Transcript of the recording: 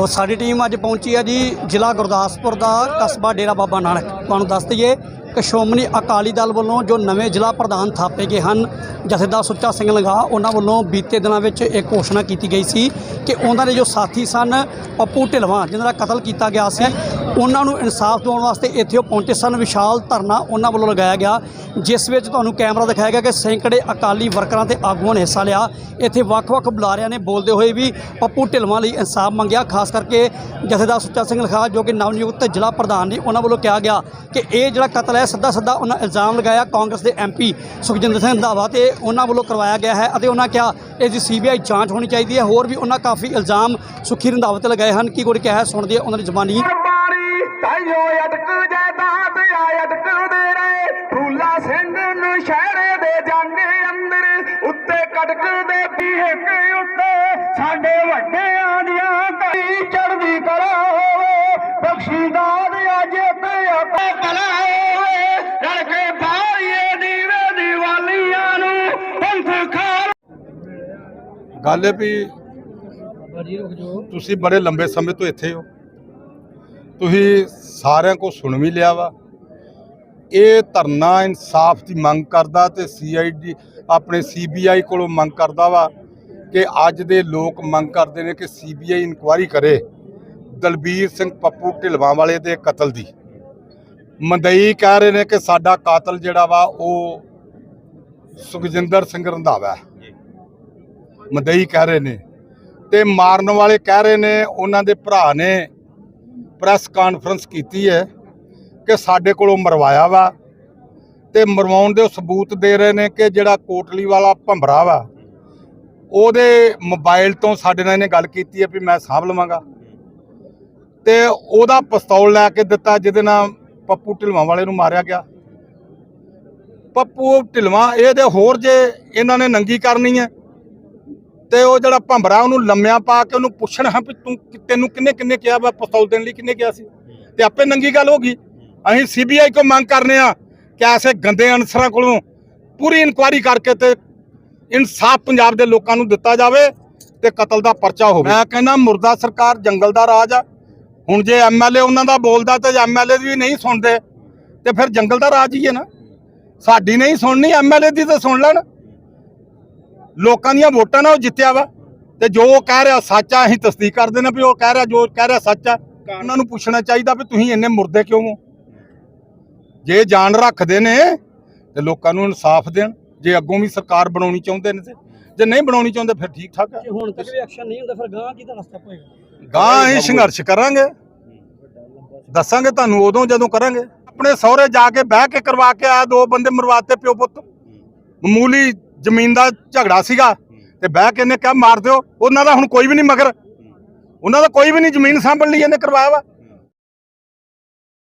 ਤੋ ਸਾਡੀ ਟੀਮ ਅੱਜ ਪਹੁੰਚੀ ਹੈ ਜੀ ਜ਼ਿਲ੍ਹਾ ਗੁਰਦਾਸਪੁਰ ਦਾ ਕਸਬਾ ਡੇਰਾ ਬਾਬਾ ਨਾਨਕ। ਤੁਹਾਨੂੰ ਦੱਸ ਦਈਏ ਕਿ ਸ਼੍ਰੋਮਣੀ ਅਕਾਲੀ ਦਲ ਵੱਲੋਂ ਜੋ ਨਵੇਂ ਜ਼ਿਲ੍ਹਾ ਪ੍ਰਧਾਨ ਥਾਪੇ ਗਏ ਹਨ, ਜਥੇਦਾਰ ਸੁੱਚਾ ਸਿੰਘ ਲੰਗਾ ਉਹਨਾਂ ਵੱਲੋਂ ਬੀਤੇ ਦਿਨਾਂ ਵਿੱਚ ਇੱਕ ਘੋਸ਼ਣਾ ਕੀਤੀ ਗਈ ਸੀ ਕਿ ਉਹਨਾਂ ਦੇ ਜੋ ਸਾਥੀ ਸਨ ਪੱਪੂ ਢਿਲਵਾਂ, ਜਿਨ੍ਹਾਂ ਦਾ ਕਤਲ ਕੀਤਾ ਗਿਆ ਸੀ ਉਹਨਾਂ ਨੂੰ ਇਨਸਾਫ ਦਿਵਾਉਣ ਵਾਸਤੇ ਇੱਥੇ ਉਹ ਪਹੁੰਚੇ ਸਨ। ਵਿਸ਼ਾਲ ਧਰਨਾ ਉਹਨਾਂ ਵੱਲੋਂ ਲਗਾਇਆ ਗਿਆ, ਜਿਸ ਵਿੱਚ ਤੁਹਾਨੂੰ ਕੈਮਰਾ ਦਿਖਾਇਆ ਗਿਆ ਕਿ ਸੈਂਕੜੇ ਅਕਾਲੀ ਵਰਕਰਾਂ ਤੇ ਆਗੂਆਂ ਨੇ ਹਿੱਸਾ ਲਿਆ। ਇੱਥੇ ਵੱਖ-ਵੱਖ ਬੁਲਾਰਿਆਂ ਨੇ ਬੋਲਦੇ ਹੋਏ ਵੀ ਪੱਪੂ ਢਿਲਵਾਂ ਲਈ ਇਨਸਾਫ ਮੰਗਿਆ, ਖਾਸ ਕਰਕੇ ਜਥੇਦਾਰ ਸੁੱਚਾ ਸਿੰਘ ਲਖਾ ਜੋ ਕਿ ਨਵਨਿਯੁਕਤ ਜ਼ਿਲ੍ਹਾ ਪ੍ਰਧਾਨ ਨੇ, ਉਹਨਾਂ ਵੱਲੋਂ ਕਿਹਾ ਗਿਆ ਕਿ ਇਹ ਜਿਹੜਾ ਕਤਲ ਹੈ ਸਿੱਧਾ ਸਿੱਧਾ ਉਹਨਾਂ ਇਲਜ਼ਾਮ ਲਗਾਇਆ। ਕਾਂਗਰਸ ਦੇ ਐਮਪੀ ਸੁਖਜਿੰਦਰ ਸਿੰਘ ਰੰਧਾਵਾ ਤੇ ਉਹਨਾਂ ਵੱਲੋਂ ਕਰਵਾਇਆ ਗਿਆ ਹੈ ਅਤੇ ਉਹਨਾਂ ਕਿਹਾ ਇਸ ਦੀ ਸੀਬੀਆਈ ਜਾਂਚ ਹੋਣੀ ਚਾਹੀਦੀ ਹੈ। ਹੋਰ ਵੀ ਉਹਨਾਂ ਕਾਫੀ ਇਲਜ਼ਾਮ ਸੁਖੀ ਰੰਧਾਵਾ ਤੇ ਲਗਾਏ ਹਨ। ਕੀ ਕੁਝ ਕਿਹਾ ਸੁਣਦੇ ਹਾਂ ਉਹਨਾਂ ਦੀ ਜ਼ਬਾਨੀ। ਤਾਈਓ ਅਟਕ ਜੈਦਾਦ ਆ ਅਟਕਦੇ ਰਹੇ। ਫੂਲਾ ਸਿੰਘ ਨੂੰ ਸ਼ਹਿਰੇ ਦੇ ਜਾਂਗੇ ਅੰਦਰ ਉੱਤੇ ਕਟਕਦੇ ਪੀਹਕ ਉੱਤੇ। ਸਾਡੇ ਵੱਡਿਆਂ ਦੀਆਂ ਕਈ ਚੜਦੀ ਕਲਾ ਹੋਵੇ ਬਖਸ਼ੀਦਾਦ ਅੱਜ ਤੇ ਆਪੇ ਕਲਾ ਹੋਵੇ। ਰਲ ਕੇ ਬਾਰੀਏ ਦੀਵੇ ਦੀਵਾਲੀਆਂ ਨੂੰ ਪੰਥ ਖਾਲ ਗੱਲ ਹੈ ਵੀ ਤੁਸੀਂ ਬੜੇ ਲੰਬੇ ਸਮੇਂ ਤੋਂ ਇੱਥੇ ਹੋ। ਤੁਸੀਂ ਸਾਰਿਆਂ ਕੋ ਸੁਣ ਵੀ ਲਿਆ ਵਾ। ਇਹ ਧਰਨਾ ਇਨਸਾਫ ਦੀ ਮੰਗ ਕਰਦਾ ਤੇ ਸੀਆਈਡੀ ਆਪਣੇ ਸੀਬੀਆਈ ਕੋਲੋਂ ਮੰਗ ਕਰਦਾ ਵਾ ਕਿ ਅੱਜ ਦੇ ਲੋਕ ਮੰਗ ਕਰਦੇ ਨੇ ਕਿ ਸੀਬੀਆਈ ਇਨਕੁਆਇਰੀ ਕਰੇ ਦਲਬੀਰ ਸਿੰਘ ਪੱਪੂ ਢਿਲਵਾਂ ਵਾਲੇ ਦੇ ਕਤਲ ਦੀ। ਮੰਦਈ ਕਹਿ ਰਹੇ ਨੇ ਕਿ ਸਾਡਾ ਕਾਤਲ ਜਿਹੜਾ ਵਾ ਉਹ ਸੁਖਜਿੰਦਰ ਸਿੰਘ ਰੰਧਾਵਾ ਮਦਈ ਕਹਿ ਰਹੇ ਨੇ ਤੇ ਮਾਰਨ ਵਾਲੇ ਕਹਿ ਰਹੇ ਨੇ ਉਹਨਾਂ ਦੇ ਭਰਾ ਨੇ ਪ੍ਰੈਸ ਕਾਨਫਰੰਸ ਕੀਤੀ ਹੈ ਕਿ ਸਾਡੇ ਕੋਲੋਂ ਮਰਵਾਇਆ ਵਾ ਤੇ ਮਰਵਾਉਣ ਦੇ ਸਬੂਤ ਦੇ ਰਹੇ ਨੇ ਕਿ ਜਿਹੜਾ ਕੋਟਲੀ ਵਾਲਾ ਭੰਬਰਾ ਵਾ, ਉਹਦੇ ਮੋਬਾਈਲ ਤੋਂ ਸਾਡੇ ਨਾਲ ਇਹਨੇ ਗੱਲ ਕੀਤੀ ਹੈ ਵੀ ਮੈਂ ਸਾਂਭ ਲਵਾਂਗਾ। ਤੇ ਉਹਦਾ ਪਿਸਤੌਲ ਲੈ ਕੇ ਦਿੱਤਾ, ਜਿਹਦੇ ਨਾਲ ਪੱਪੂ ਢਿਲਵਾਂ ਵਾਲੇ ਨੂੰ ਮਾਰਿਆ ਗਿਆ। ਪੱਪੂ ਢਿਲਵਾਂ ਇਹਦੇ ਹੋਰ ਜੇ ਇਹਨਾਂ ਨੇ ਨੰਗੀ ਕਰਨੀ ਹੈ ਤੇ ਉਹ ਜਿਹੜਾ ਭੰਬਰਾ ਉਹਨੂੰ ਲੰਮਿਆਂ ਪਾ ਕੇ ਉਹਨੂੰ ਪੁੱਛਣ ਹਾਂ ਵੀ ਤੂੰ ਤੈਨੂੰ ਕਿੰਨੇ ਕਿੰਨੇ ਕਿਹਾ ਵਾ, ਪਿਸਤੌਲ ਦੇਣ ਲਈ ਕਿੰਨੇ ਕਿਹਾ ਸੀ? ਤੇ ਆਪੇ ਨੰਗੀ ਗੱਲ ਹੋ ਗਈ। ਅਸੀਂ ਸੀਬੀਆਈ ਕੋ ਮੰਗ ਕਰਨੇ ਆ ਕਿ ਐਸੇ ਗੰਦੇ ਅਨਸਰਾਂ ਕੋਲੋਂ ਪੂਰੀ ਇਨਕੁਆਇਰੀ ਕਰਕੇ ਤੇ ਇਨਸਾਫ ਪੰਜਾਬ ਦੇ ਲੋਕਾਂ ਨੂੰ ਦਿੱਤਾ ਜਾਵੇ ਤੇ ਕਤਲ ਦਾ ਪਰਚਾ ਹੋਵੇ। ਮੈਂ ਕਹਿੰਦਾ ਮੁਰਦਾ ਸਰਕਾਰ ਜੰਗਲ ਦਾ ਰਾਜ ਆ। ਹੁਣ ਜੇ ਐਮਐਲਏ ਉਹਨਾਂ ਦਾ ਬੋਲਦਾ ਤੇ ਐਮਐਲਏ ਵੀ ਨਹੀਂ ਸੁਣਦੇ, ਤੇ ਫਿਰ ਜੰਗਲ ਦਾ ਰਾਜ ਹੀ ਹੈ ਨਾ। ਸਾਡੀ ਨਹੀਂ ਸੁਣਨੀ ਐਮਐਲਏ ਦੀ ਤਾਂ ਸੁਣ ਲੈਣ। ਲੋਕਾਂ ਦੀਆਂ ਵੋਟਾਂ ਨਾਲ ਉਹ ਜਿੱਤਿਆ ਵਾ। ਤੇ ਜੋ ਉਹ ਕਹਿ ਰਿਹਾ ਸੱਚ ਆ ਅਸੀਂ ਤਸਦੀਕ ਕਰਦੇ ਨੇ ਵੀ ਉਹ ਕਹਿ ਰਿਹਾ ਜੋ ਕਹਿ ਰਿਹਾ ਸੱਚ ਆ ਉਹਨਾਂ ਨੂੰ ਪੁੱਛਣਾ ਚਾਹੀਦਾ ਵੀ ਤੁਸੀਂ ਇੰਨੇ ਮੁਰਦੇ ਕਿਉਂ ਹੋ? ਜੇ ਜਾਨ ਰੱਖਦੇ ਨੇ ਤੇ ਲੋਕਾਂ ਨੂੰ ਇਨਸਾਫ ਦੇਣ। ਜੇ ਅੱਗੋਂ ਵੀ ਸਰਕਾਰ ਬਣਾਉਣੀ ਚਾਹੁੰਦੇ ਨੇ ਤੇ ਜੇ ਨਹੀਂ ਬਣਾਉਣੀ ਚਾਹੁੰਦੇ ਫਿਰ ਠੀਕ ਠਾਕ ਹੈ ਜੇ ਹੁਣ ਤੱਕ ਵੀ ਐਕਸ਼ਨ ਨਹੀਂ ਹੁੰਦਾ ਫਿਰ ਗਾਂ ਕੀ ਦਾ ਰਸਤਾ ਪਏਗਾ ਗਾਂ ਅਸੀਂ ਸੰਘਰਸ਼ ਕਰਾਂਗੇ। ਦੱਸਾਂਗੇ ਤੁਹਾਨੂੰ ਉਦੋਂ ਜਦੋਂ ਕਰਾਂਗੇ। ਆਪਣੇ ਸਹੁਰੇ ਜਾ ਕੇ ਬਹਿ ਕੇ ਕਰਵਾ ਕੇ ਆਇਆ ਦੋ ਬੰਦੇ ਮਰਵਾਤੇ ਪਿਓ ਪੁੱਤ। ਮਾਮੂਲੀ ਜ਼ਮੀਨ ਦਾ ਝਗੜਾ ਸੀਗਾ ਤੇ ਬਹਿ ਕੇ ਇਹਨੇ ਕਿਹਾ ਮਾਰ ਦਿਓ। ਉਹਨਾਂ ਦਾ ਹੁਣ ਕੋਈ ਵੀ ਨਹੀਂ ਮਗਰ। ਉਹਨਾਂ ਦਾ ਕੋਈ ਵੀ ਨਹੀਂ ਜ਼ਮੀਨ ਸਾਂਭਣ ਲਈ ਇਹਨੇ ਕਰਵਾਇਆ ਵਾ।